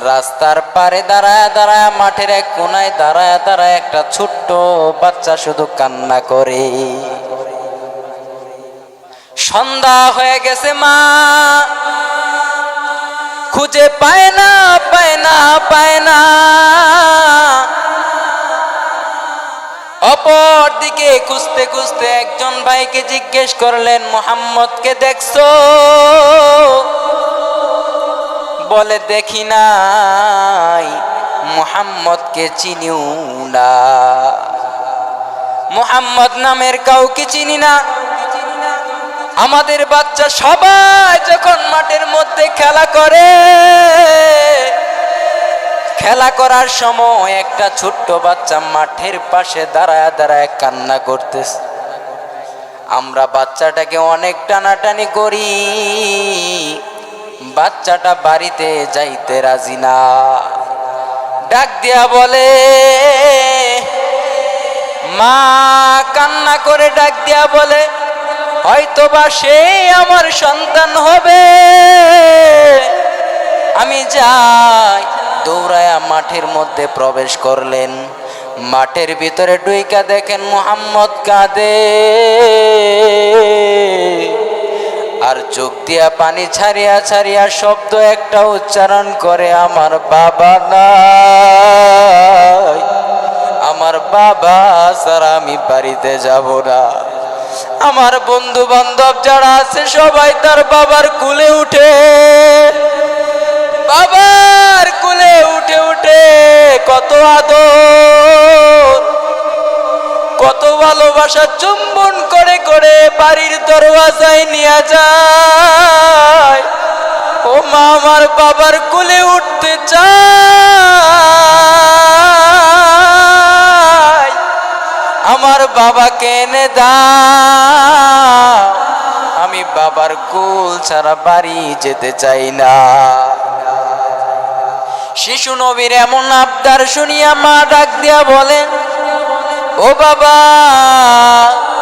রাস্তার পারে দাঁড়ায় দাঁড়ায়, মাঠের এক কোনায় দাঁড়ায় দাঁড়ায় একটা ছোট্ট বাচ্চা শুধু কান্না করে। সন্ধ্যা হয়ে গেছে মা। খুঁজে পায় না পায় না পায় না। অপর দিকে খুঁজতে খুঁজতে একজন ভাইকে জিজ্ঞেস করলেন, মোহাম্মদকে দেখছ? বলে দেখি নাই, মোহাম্মদকে চিনিও না। মোহাম্মদ নামের কাউকে চিনি না। আমাদের বাচ্চা সবাই যখন মাঠের মধ্যে খেলা করে, খেলা করার সময় একটা ছোট্ট বাচ্চা মাঠের পাশে দাঁড়ায় দাঁড়ায় কান্না করতেছে। আমরা বাচ্চাটাকে অনেক টানাটানি করি। বাচ্চাটা বাড়িতে যাইতে রাজি না। ডাক দিয়া বলে, মা, কান্না করে ডাক দিয়া বলে, হয়তোবা সে আমার সন্তান হবে। আমি যাই। দৌড়ায়া মাঠের মধ্যে প্রবেশ করলেন। মাঠের ভিতরে ডুইকা দেখেন মোহাম্মদ কাঁদে। আর চোখ দিয়া পানি ছাড়িয়া ছাড়িয়া শব্দ একটা উচ্চারণ করে, আমার বাবা নাই। আমার বাবা ছাড়া আমি বাড়িতে যাব না। আমার বন্ধু বান্ধব যারা আছে, সবাই তার বাবার কুলে উঠে, বাবার কুলে উঠে উঠে, কত আদর ভালোবাসা চুম্বন করে করে বাড়ির দরওয়াজায় নিয়ে যায়। ও মা, আমার বাবার কুলে উঠতে চায়। আমার বাবাকে এনে দাও। আমি বাবার কুল ছাড়া বাড়ি যেতে চাই না। শিশু নবীর এমন আবদার শুনিয়া মা ডাক দিয়া বলেন ও বাবা,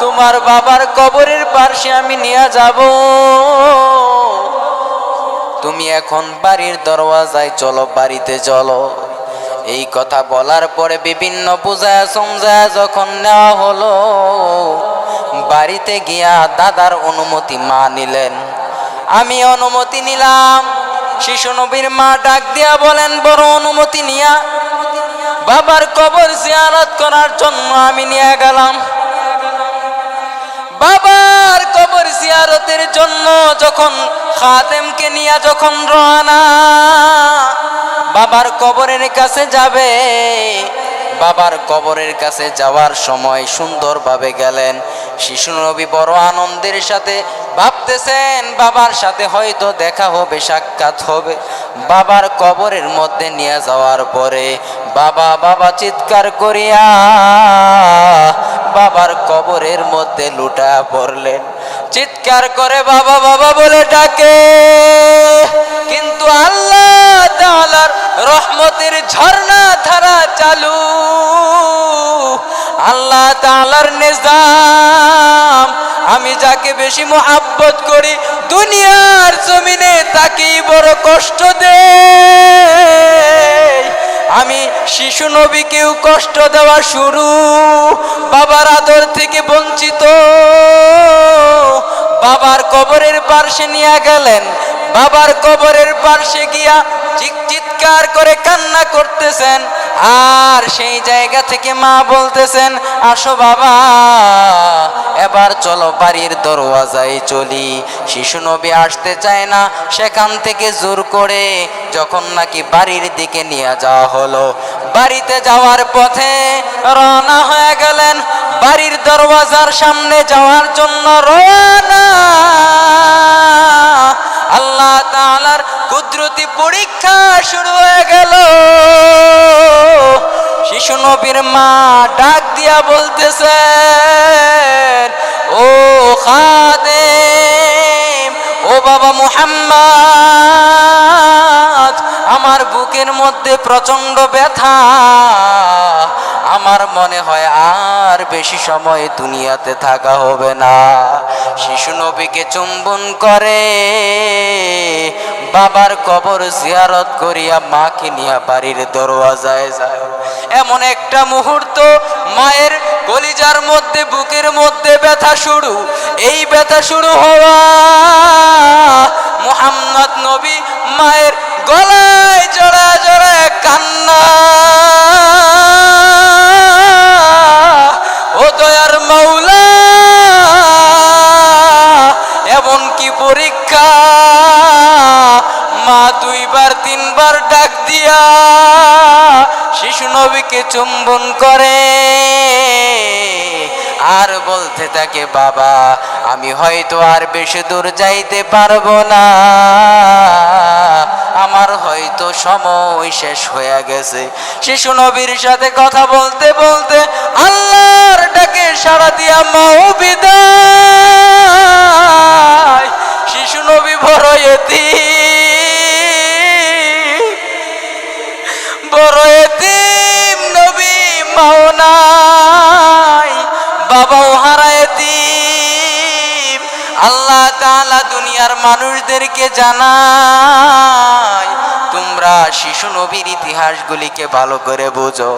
তোমার বাবার কবরের পার্শ্বে আমি নিয়ে যাব। তুমি এখন বাড়ির দরওয়াজায় চলো, বাড়িতে চলো। এই কথা বলার পরে বিভিন্ন পূজায় সমজায় যখন নেওয়া হলো, বাড়িতে গিয়া দাদার অনুমতি মা নিলেন। আমি অনুমতি নিলাম। শিশু নবীর মা ডাক দিয়া বলেন, বড় অনুমতি নিয়া। বাবার কবর জিয়ারত করার জন্য আমি নিয়ে গেলাম। বাবার কবর জিয়ারতের জন্য যখন খাদেমকে নিয়ে যখন রওনা, বাবার কবরের কাছে যাবে। বাবার কবরের কাছে যাওয়ার সময় সুন্দরভাবে গেলেন। শিশু নবী বড় আনন্দের সাথে ভাবতেছেন, বাবার সাথে হয়তো দেখা হবে, সাক্ষাৎ হবে। বাবার কবরের মধ্যে নিয়ে যাওয়ার পরে, বাবা বাবা চিৎকার করিয়া বাবার কবরের মধ্যে লুটা পড়লেন। চিৎকার করে বাবা বাবা বলে ডাকে, কিন্তু আল্লাহ রহমতের ঝর্ণা ধারা চালু আল্লাহ তাআলার নিজাম। আমি যাকে বেশি মোহাব্বত করি, দুনিয়ার জমিনে তাকেই বড় কষ্ট দেয়। আমি শিশু নবীকেও কষ্ট দেওয়া শুরু, বাবার আদর থেকে বঞ্চিত। বাবার কবরের পার্শ্বে নিয়ে গেলেন, বাবার কবরের পার্শ্বে গিয়া চিৎকার করে কান্না করতেছেন। আর সেই জায়গা থেকে মা বলতেছেন, আসো বাবা, এবার চলো বাড়ির দরওয়াজায় চলি। শিশু নবী আসতে চায় না, সেখান থেকে জোর করে যখন নাকি বাড়ির দিকে নিয়ে যাওয়া হলো। বাড়িতে যাওয়ার পথে রওনা হয়ে গেলেন বাড়ির দরওয়াজার সামনে যাওয়ার জন্য রওনা। আল্লাহ তাআলার কুদরতি পরীক্ষা শুরু হয়ে গেল। শিশু নবীর মা ডাক দিয়া বলতেছেন, ও খাদেম, ও বাবা মুহাম্মদ, আমার বুকের মধ্যে প্রচণ্ড ব্যথা। আমার মনে হয় আর বেশি সময় দুনিয়াতে থাকা হবে না। শিশু নবীকে চুম্বন করে বাবার কবর জিয়ারত করিয়া মাকে নিয়া বাড়ির দরওয়াজায় যায়। এমন একটা মুহূর্ত, মায়ের কলিজার মধ্যে, বুকের মধ্যে ব্যথা শুরু। এই ব্যথা শুরু হওয়া, মোহাম্মদ নবী মায়ের গলায় জড়া জড়া কান্না। নবীকে চুম্বন করে। আর বলতে থাকে, বাবা, আমি হয়তো আর বেশি দূর যাইতে পারব না। আমার হয়তো সময় শেষ হয়ে গেছে। শিশু নবীর সাথে কথা বলতে বলতে আল্লাহর ডাকে সারা দিয়া বিদায়। আল্লাহ তাআলা দুনিয়ার মানুষদেরকে জানায় তোমরা শিশু নবীর ইতিহাসগুলিকে ভালো করে বোঝো।